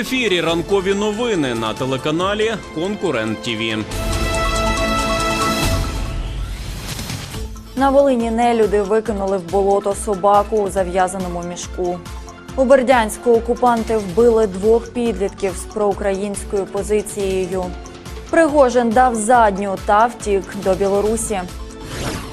Ефірі ранкові новини на телеканалі Конкурент ТІВІ. На Волині нелюди викинули в болото собаку у зав'язаному мішку. У Бердянську окупанти вбили двох підлітків з проукраїнською позицією. Пригожин дав задню та втік до Білорусі.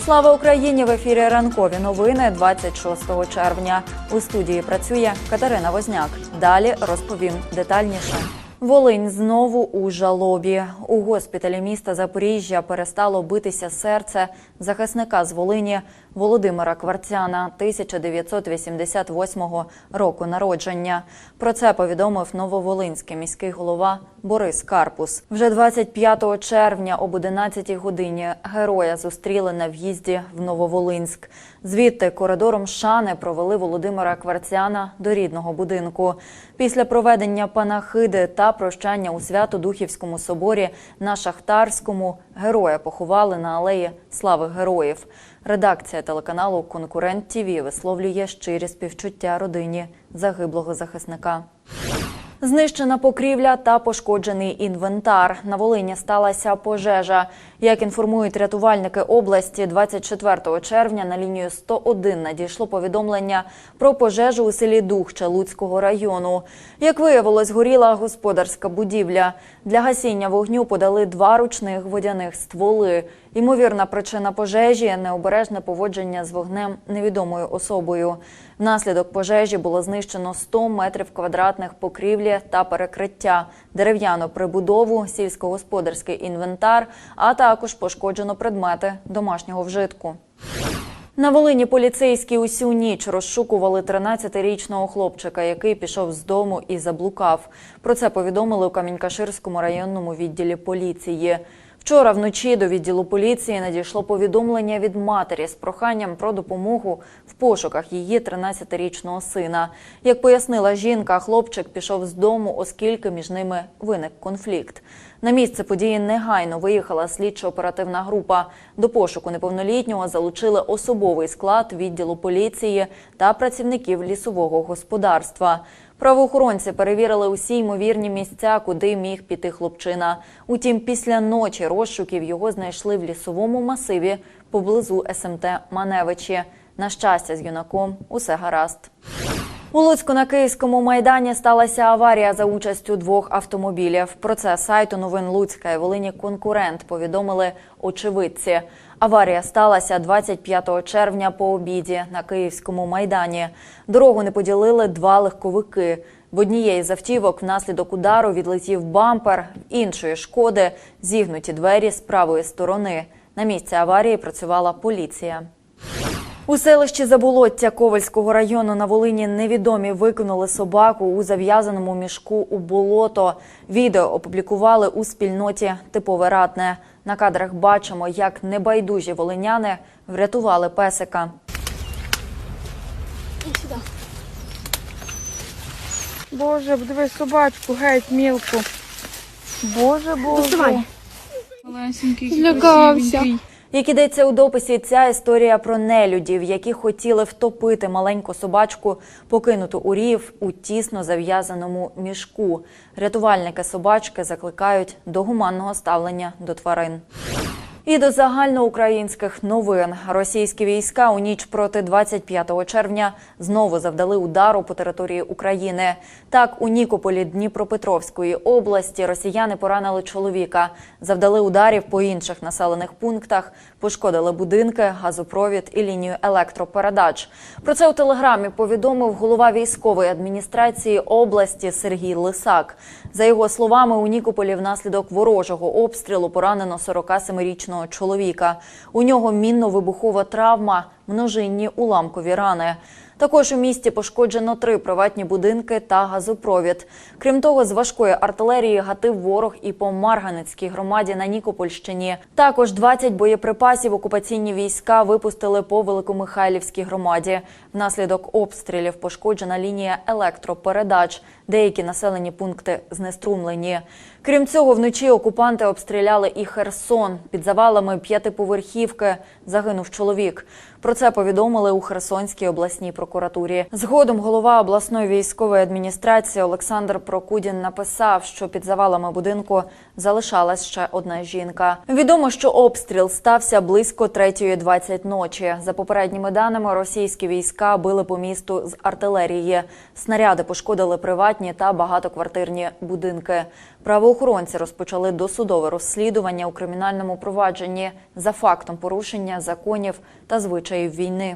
Слава Україні! В ефірі ранкові новини 26 червня. У студії працює Катерина Возняк. Далі розповім детальніше. Волинь знову у жалобі. У госпіталі міста Запоріжжя перестало битися серце захисника з Волині Володимира Кварцяна 1988 року народження. Про це повідомив нововолинський міський голова Борис Карпус. Вже 25 червня об 11 годині героя зустріли на в'їзді в Нововолинськ. Звідти коридором шани провели Володимира Кварцяна до рідного будинку. Після проведення панахиди та прощання у Свято-Духівському соборі на Шахтарському героя поховали на алеї Слави Героїв. Редакція телеканалу Конкурент ТІВІ висловлює щирі співчуття родині загиблого захисника. Знищена покрівля та пошкоджений інвентар. На Волині сталася пожежа. Як інформують рятувальники області, 24 червня на лінію 101 надійшло повідомлення про пожежу у селі Духче Луцького району. Як виявилось, горіла господарська будівля. Для гасіння вогню подали два ручних водяних стволи. Ймовірна причина пожежі необережне поводження з вогнем невідомою особою. Внаслідок пожежі було знищено 100 метрів квадратних покрівлі та перекриття, дерев'яну прибудову, сільськогосподарський інвентар, а також пошкоджено предмети домашнього вжитку. На Волині поліцейські усю ніч розшукували 13-річного хлопчика, який пішов з дому і заблукав. Про це повідомили у Камінькаширському районному відділі поліції. Вчора вночі до відділу поліції надійшло повідомлення від матері з проханням про допомогу в пошуках її 13-річного сина. Як пояснила жінка, хлопчик пішов з дому, оскільки між ними виник конфлікт. На місце події негайно виїхала слідчо-оперативна група. До пошуку неповнолітнього залучили особовий склад відділу поліції та працівників лісового господарства. Правоохоронці перевірили усі ймовірні місця, куди міг піти хлопчина. Утім, після ночі розшуків його знайшли в лісовому масиві поблизу СМТ Маневичі. На щастя, з юнаком усе гаразд. У Луцьку на Київському майдані сталася аварія за участю двох автомобілів. Про це сайту новин Луцька і Волині конкурент повідомили очевидці. Аварія сталася 25 червня по обіді на Київському майдані. Дорогу не поділили два легковики. В однієї з автівок внаслідок удару відлетів бампер, в іншої шкоди зігнуті двері з правої сторони. На місці аварії працювала поліція. У селищі Заболоття Ковальського району на Волині невідомі викинули собаку у зав'язаному мішку у болото. Відео опублікували у спільноті Типове ратне. На кадрах бачимо, як небайдужі волиняни врятували песика. Боже, подивись собачку, геть мілку. Боже, боже. Доставай. Малесенький, красивенький. Як ідеться у дописі, ця історія про нелюдів, які хотіли втопити маленьку собачку, покинуту у рів у тісно зав'язаному мішку. Рятувальники собачки закликають до гуманного ставлення до тварин. І до загальноукраїнських новин російські війська у ніч проти 25 червня знову завдали удару по території України. Так, у Нікополі Дніпропетровської області росіяни поранили чоловіка, завдали ударів по інших населених пунктах, пошкодили будинки, газопровід і лінію електропередач. Про це у телеграмі повідомив голова військової адміністрації області Сергій Лисак. За його словами, у Нікополі внаслідок ворожого обстрілу поранено 47-річного чоловіка. У нього мінно-вибухова травма, множинні уламкові рани. Також у місті пошкоджено три приватні будинки та газопровід. Крім того, з важкої артилерії гатив ворог і по Марганецькій громаді на Нікопольщині. Також 20 боєприпасів окупаційні війська випустили по Великомихайлівській громаді. Внаслідок обстрілів пошкоджена лінія електропередач. Деякі населені пункти знеструмлені. Крім цього, вночі окупанти обстріляли і Херсон. Під завалами п'ятиповерхівки загинув чоловік. Про це повідомили у Херсонській обласній прокуратурі. Прокуратурі. Згодом голова обласної військової адміністрації Олександр Прокудін написав, що під завалами будинку залишалась ще одна жінка. Відомо, що обстріл стався близько 3.20 ночі. За попередніми даними, російські війська били по місту з артилерії. Снаряди пошкодили приватні та багатоквартирні будинки. Правоохоронці розпочали досудове розслідування у кримінальному провадженні за фактом порушення законів та звичаїв війни.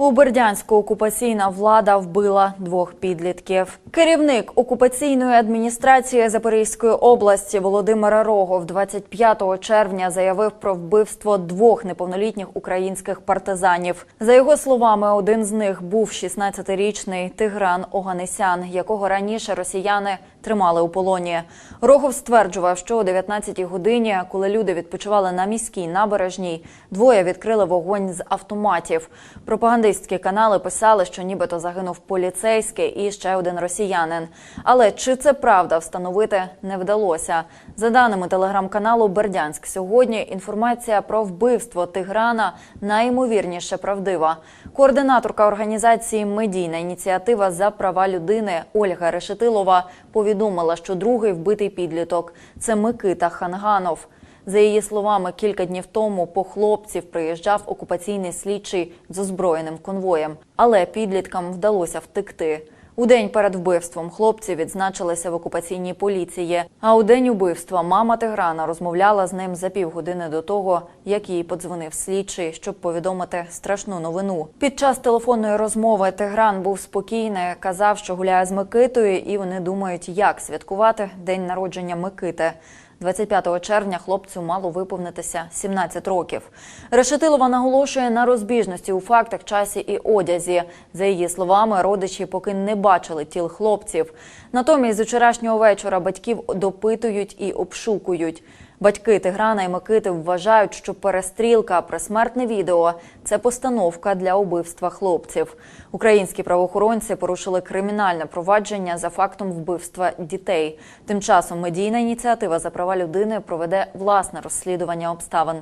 У Бердянську окупаційна влада вбила двох підлітків. Керівник окупаційної адміністрації Запорізької області Володимир Рогов 25 червня заявив про вбивство двох неповнолітніх українських партизанів. За його словами, один з них був 16-річний Тигран Оганесян, якого раніше росіяни тримали у полоні. Рогов стверджував, що о 19-й годині, коли люди відпочивали на міській набережній, двоє відкрили вогонь з автоматів. Пропагандистські канали писали, що нібито загинув поліцейський і ще один росіянин. Але чи це правда встановити не вдалося? За даними телеграм-каналу Бердянськ, сьогодні інформація про вбивство Тиграна найімовірніше правдива. Координаторка організації Медійна ініціатива за права людини Ольга Решетилова повідомила, що другий вбитий підліток це Микита Ханганов. За її словами, кілька днів тому по хлопців приїжджав окупаційний слідчий з озброєним конвоєм, але підліткам вдалося втекти. У день перед вбивством хлопці відзначилися в окупаційній поліції. А у день убивства мама Тиграна розмовляла з ним за півгодини до того, як їй подзвонив слідчий, щоб повідомити страшну новину. Під час телефонної розмови Тигран був спокійний, казав, що гуляє з Микитою, і вони думають, як святкувати день народження Микити. 25 червня хлопцю мало виповнитися 17 років. Решетилова наголошує на розбіжності у фактах, часі і одязі. За її словами, родичі поки не бачили тіл хлопців. Натомість з вчорашнього вечора батьків допитують і обшукують. Батьки Тиграна і Микити вважають, що перестрілка, присмертне відео це постановка для убивства хлопців. Українські правоохоронці порушили кримінальне провадження за фактом вбивства дітей. Тим часом медійна ініціатива за права людини проведе власне розслідування обставин.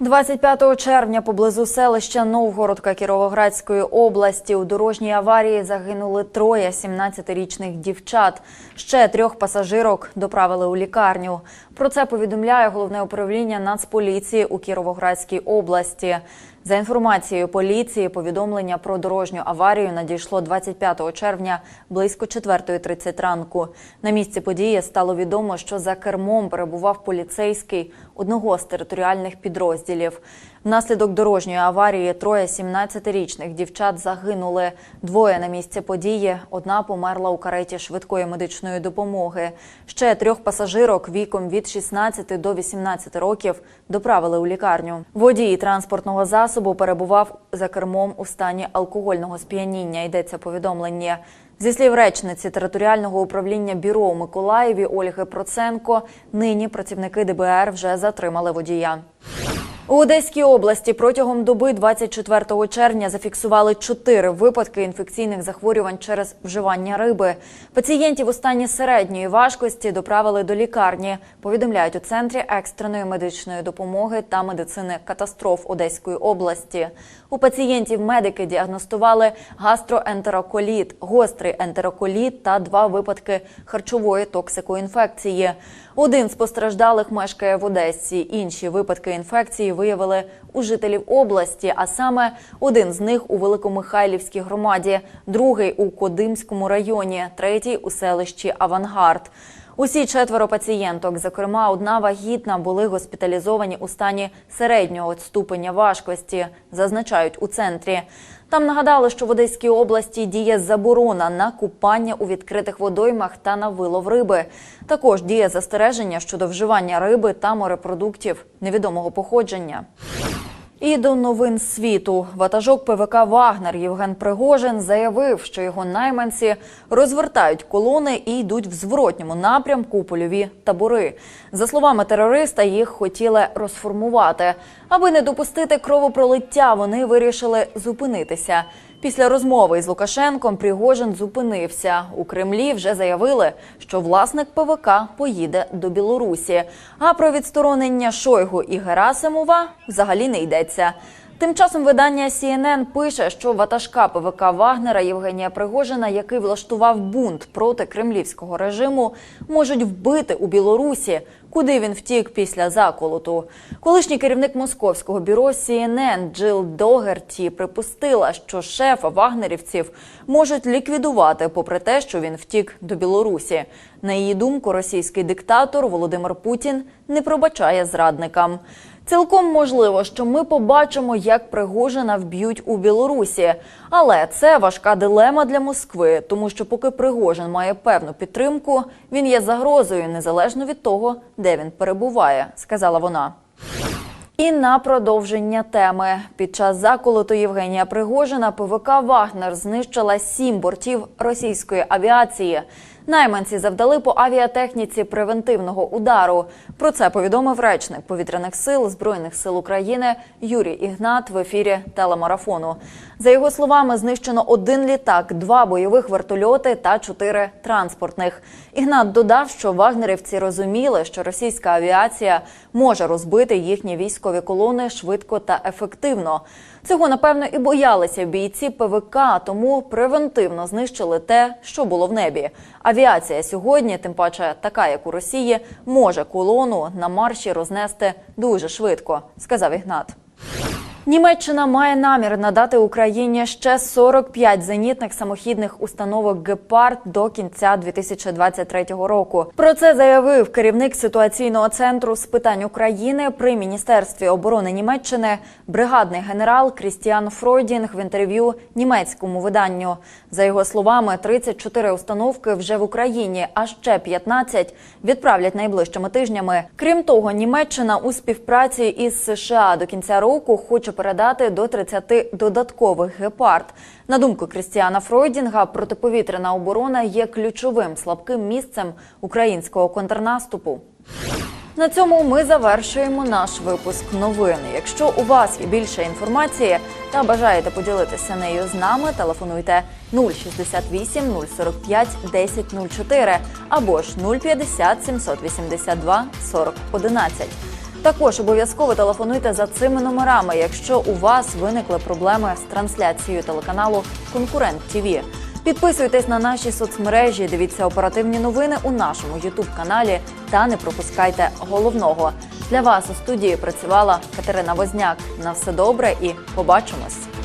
25 червня поблизу селища Новгородка Кіровоградської області у дорожній аварії загинули троє 17-річних дівчат. Ще трьох пасажирок доправили у лікарню. Про це повідомляє головне управління Нацполіції у Кіровоградській області. За інформацією поліції, повідомлення про дорожню аварію надійшло 25 червня близько 4.30 ранку. На місці події стало відомо, що за кермом перебував поліцейський одного з територіальних підрозділів. Внаслідок дорожньої аварії троє 17-річних дівчат загинули. Двоє на місці події. Одна померла у кареті швидкої медичної допомоги. Ще трьох пасажирок віком від 16 до 18 років доправили у лікарню. Водій транспортного засобу перебував за кермом у стані алкогольного сп'яніння. Йдеться повідомлення. Зі слів речниці територіального управління бюро у Миколаєві Ольги Проценко, нині працівники ДБР вже затримали водія. У Одеській області протягом доби 24 червня зафіксували чотири випадки інфекційних захворювань через вживання риби. Пацієнтів у стані середньої важкості доправили до лікарні. Повідомляють у центрі екстреної медичної допомоги та медицини катастроф Одеської області. У пацієнтів медики діагностували гастроентероколіт, гострий ентероколіт та два випадки харчової токсикоінфекції. Один з постраждалих мешкає в Одесі. Інші випадки інфекції виявили у жителів області, а саме один з них у Великомихайлівській громаді, другий у Кодимському районі, третій у селищі Авангард. Усі четверо пацієнток, зокрема одна вагітна, були госпіталізовані у стані середнього ступеня важкості, зазначають у центрі. Там нагадали, що в Одеській області діє заборона на купання у відкритих водоймах та на вилов риби. Також діє застереження щодо вживання риби та морепродуктів невідомого походження. І до новин світу ватажок ПВК Вагнер Євген Пригожин заявив, що його найманці розвертають колони і йдуть в зворотньому напрямку польові табори. За словами терориста, їх хотіли розформувати. Аби не допустити кровопролиття, вони вирішили зупинитися. Після розмови із Лукашенком Пригожин зупинився. У Кремлі вже заявили, що власник ПВК поїде до Білорусі. А про відсторонення Шойгу і Герасимова взагалі не йдеться. Тим часом видання CNN пише, що ватажка ПВК Вагнера Євгенія Пригожина, який влаштував бунт проти кремлівського режиму, можуть вбити у Білорусі, куди він втік після заколоту. Колишній керівник московського бюро CNN Джил Догерті припустила, що шефа вагнерівців можуть ліквідувати, попри те, що він втік до Білорусі. На її думку, російський диктатор Володимир Путін не пробачає зрадникам. Цілком можливо, що ми побачимо, як Пригожина вб'ють у Білорусі. Але це важка дилема для Москви, тому що поки Пригожин має певну підтримку, він є загрозою незалежно від того, де він перебуває, сказала вона. І на продовження теми під час заколоту Євгенія Пригожина ПВК Вагнер знищила сім бортів російської авіації. Найманці завдали по авіатехніці превентивного удару. Про це повідомив речник повітряних сил збройних сил України Юрій Ігнат в ефірі телемарафону. За його словами, знищено один літак, два бойових вертольоти та чотири транспортних. Ігнат додав, що вагнерівці розуміли, що російська авіація може розбити їхні військові колони швидко та ефективно. Цього напевно і боялися бійці ПВК, тому превентивно знищили те, що було в небі. Авіація сьогодні, тим паче така, як у Росії, може колону на марші рознести дуже швидко, сказав Ігнат. Німеччина має намір надати Україні ще 45 зенітних самохідних установок «Гепард» до кінця 2023 року. Про це заявив керівник ситуаційного центру з питань України при міністерстві оборони Німеччини, бригадний генерал Крістіан Фройдінг в інтерв'ю німецькому виданню. За його словами, 34 установки вже в Україні, а ще 15 відправлять найближчими тижнями. Крім того, Німеччина у співпраці із США до кінця року хоче передати до 30 додаткових гепард. На думку Крістіана Фройдінга, протиповітряна оборона є ключовим слабким місцем українського контрнаступу. На цьому ми завершуємо наш випуск новин. Якщо у вас є більше інформації та бажаєте поділитися нею з нами, телефонуйте 068 045 1004 або ж 050 782 40 11. Також обов'язково телефонуйте за цими номерами, якщо у вас виникли проблеми з трансляцією телеканалу Конкурент ТІВІ. Підписуйтесь на наші соцмережі, дивіться оперативні новини у нашому Ютуб каналі та не пропускайте головного. Для вас у студії працювала Катерина Возняк. На все добре і побачимось.